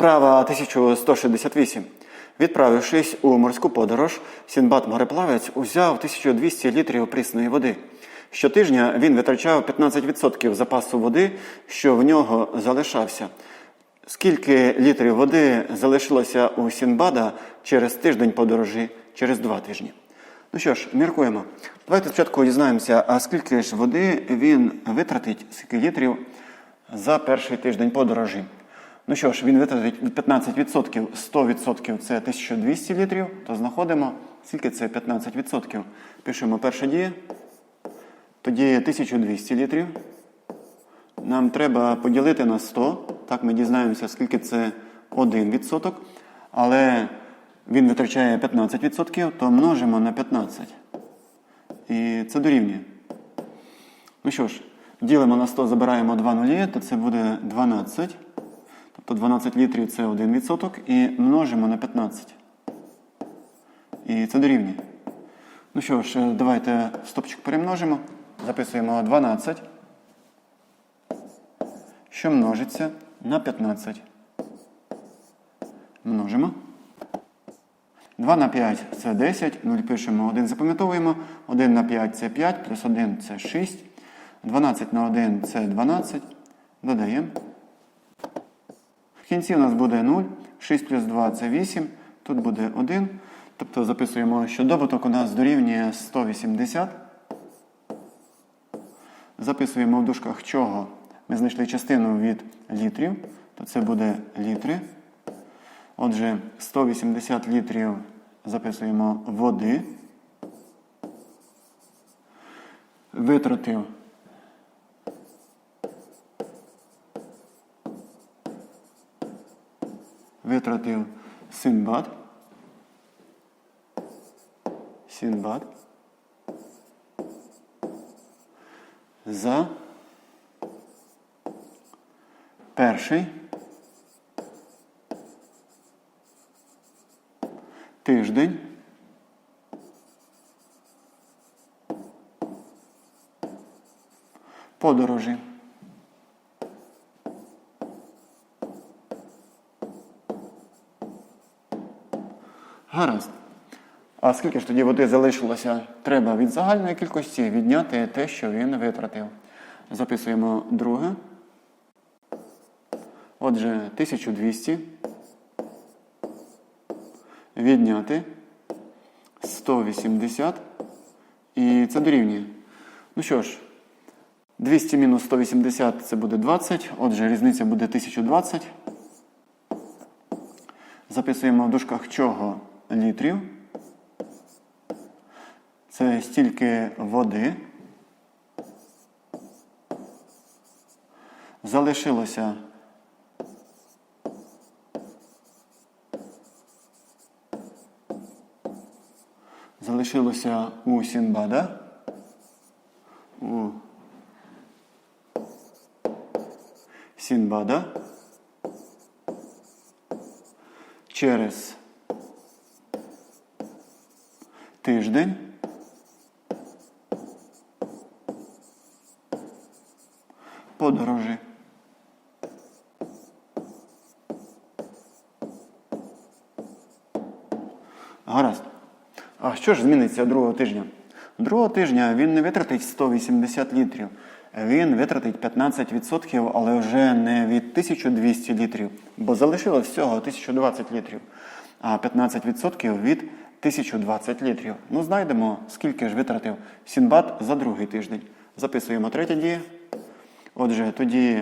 Вправа 1168. Відправившись у морську подорож, Сінбад мореплавець узяв 1200 літрів прісної води. Щотижня він витрачав 15% запасу води, що в нього залишався. Скільки літрів води залишилося у Сінбада через тиждень подорожі, через два тижні? Ну що ж, міркуємо. Давайте спочатку дізнаємося, а скільки ж води він витратить, скільки літрів за перший тиждень подорожі. Ну що ж, він витратить 15%, 100% це 1200 літрів, то знаходимо, скільки це 15%. Пишемо перша дія, тоді 1200 літрів. Нам треба поділити на 100, так ми дізнаємося, скільки це 1%, але він витрачає 15%, то множимо на 15. І це дорівнює. Ну що ж, ділимо на 100, забираємо 2 нулі, то це буде 12. Тобто 12 літрів це 1%, і множимо на 15. І це дорівнює. Ну що ж, давайте стопчик перемножимо. Записуємо 12, що множиться на 15. Множимо. 2 на 5 це 10, 0 пишемо, 1 запам'ятовуємо, 1 на 5 це 5, плюс 1 це 6, 12 на 1 це 12, додаємо. Кінці у нас буде 0, 6 плюс 2 це 8, тут буде 1. Тобто записуємо, що добуток у нас дорівнює 180. Записуємо в дужках чого. Ми знайшли частину від літрів, то це буде літри. Отже, 180 літрів записуємо води. Витратив витратив Синбад. Синбад. За перший тиждень подорожі. Гаразд. А скільки ж тоді води залишилося? Треба від загальної кількості відняти те, що він витратив. Записуємо друге. Отже, 1200. Відняти 180. І це дорівнює. Ну що ж, 200 мінус 180 це буде 20. Отже, різниця буде 1020. Записуємо в дужках чого літрів. Це стільки води. Залишилося залишилося у Сінбада. У Сінбада. Через тиждень подорожі. Гаразд. А що ж зміниться другого тижня? Другого тижня він не витратить 180 літрів. Він витратить 15%, але вже не від 1200 літрів, бо залишилось всього 1020 літрів, а 15% від 1020 літрів. Ну, знайдемо, скільки ж витратив Сінбад за другий тиждень. Записуємо третє діє. Отже, тоді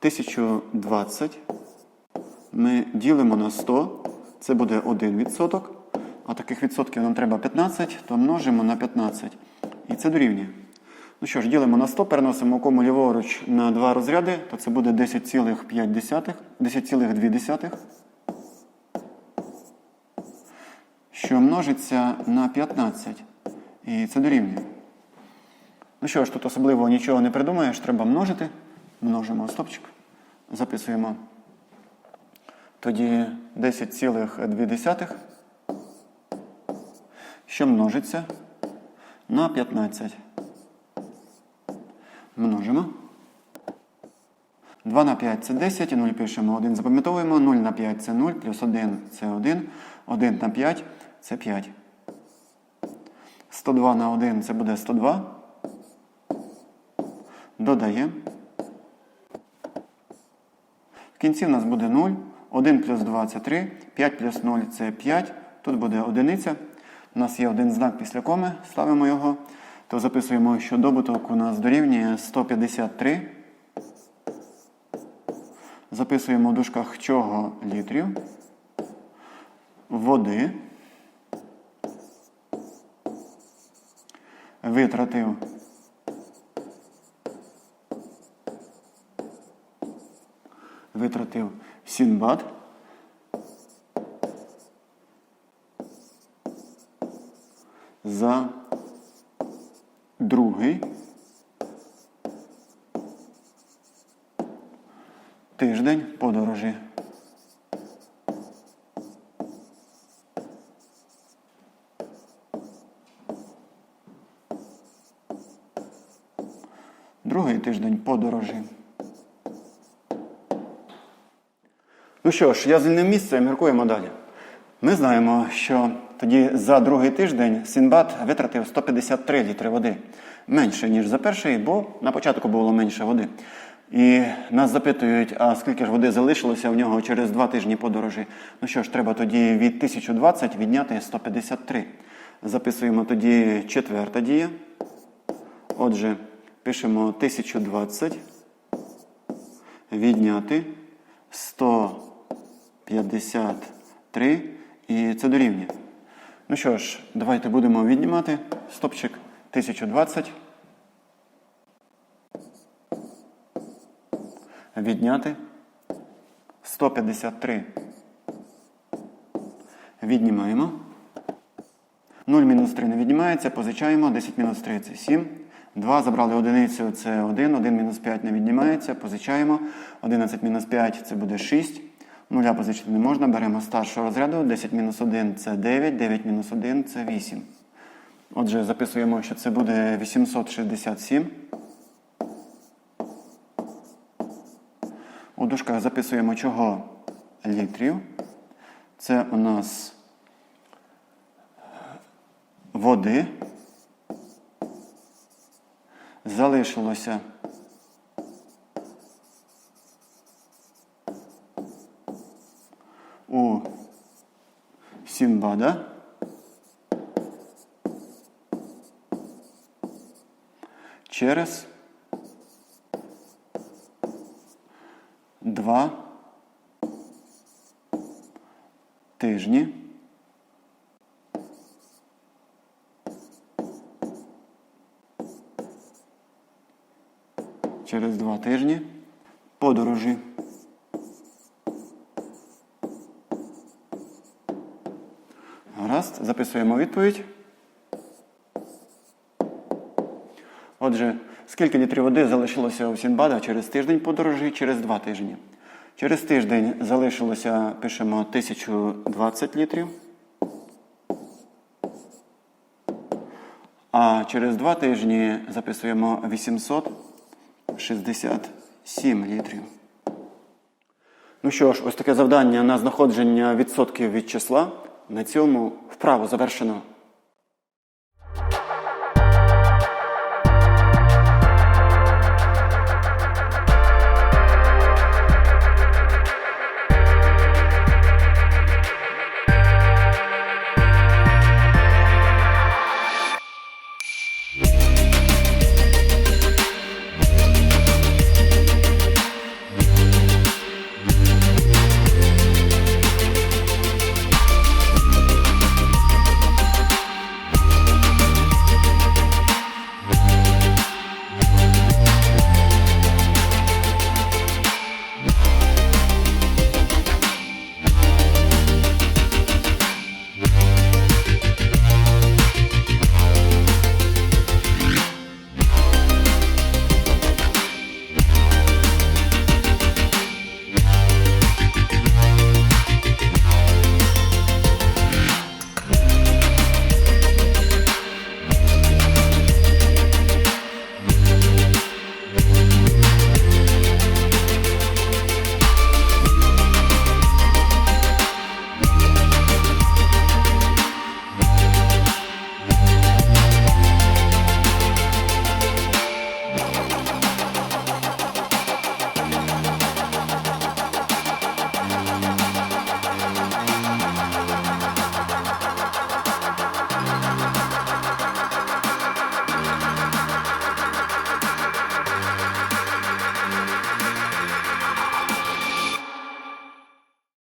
1020 ми ділимо на 100, це буде 1%. А таких відсотків нам треба 15, то множимо на 15. І це дорівнює. Ну що ж, ділимо на 100, переносимо кому ліворуч на два розряди, то це буде 10,5, 10,2, що множиться на 15. І це дорівнює. Ну що ж, тут особливо нічого не придумаєш, треба множити. Множимо стопчик. Записуємо. Тоді 10,2, що множиться на 15. Множимо. 2 на 5 це 10, 0 пишемо, 1 запам'ятовуємо, 0 на 5 це 0, плюс 1 це 1, 1 на 5 це 5. 102 на 1 це буде 102. Додаємо. В кінці в нас буде 0. 1 плюс 2 це 3, 5 плюс 0 це 5. Тут буде одиниця. У нас є один знак після коми, ставимо його. То записуємо, що добуток у нас дорівнює 153. Записуємо в дужках чого літрів. Води. Витратив витратив Сінбад. За другий тиждень подорожі. Другий тиждень подорожі. Ну що ж, я звільнив місце, міркуємо далі. Ми знаємо, що тоді за другий тиждень Сінбад витратив 153 літри води. Менше, ніж за перший, бо на початку було менше води. І нас запитують, а скільки ж води залишилося в нього через два тижні подорожі. Ну що ж, треба тоді від 1020 відняти 153. Записуємо тоді четверта дія. Отже, пишемо 1020 відняти 153 і це дорівнює. Ну що ж, давайте будемо віднімати стопчик 1020. Відняти 153. Віднімаємо. 0 мінус 3 не віднімається, позичаємо. 10 мінус 3 це 7. 2 забрали одиницю, це 1. 1 мінус 5 не віднімається, позичаємо. 11 мінус 5 це буде 6. Нуля позичити не можна. Беремо старшого розряду. 10 мінус 1 це 9, 9 мінус 1 це 8. Отже, записуємо, що це буде 867. У дужках записуємо чого літрів. Це у нас води. Залишилося у Сінбада. Через два тижні тижні подорожі. Гаразд, записуємо відповідь. Отже, скільки літрів води залишилося у Сінбада через тиждень подорожі, через два тижні. Через тиждень залишилося, пишемо, 1020 літрів. А через два тижні записуємо 867 літрів. Ну що ж, ось таке завдання на знаходження відсотків від числа. На цьому вправо завершено.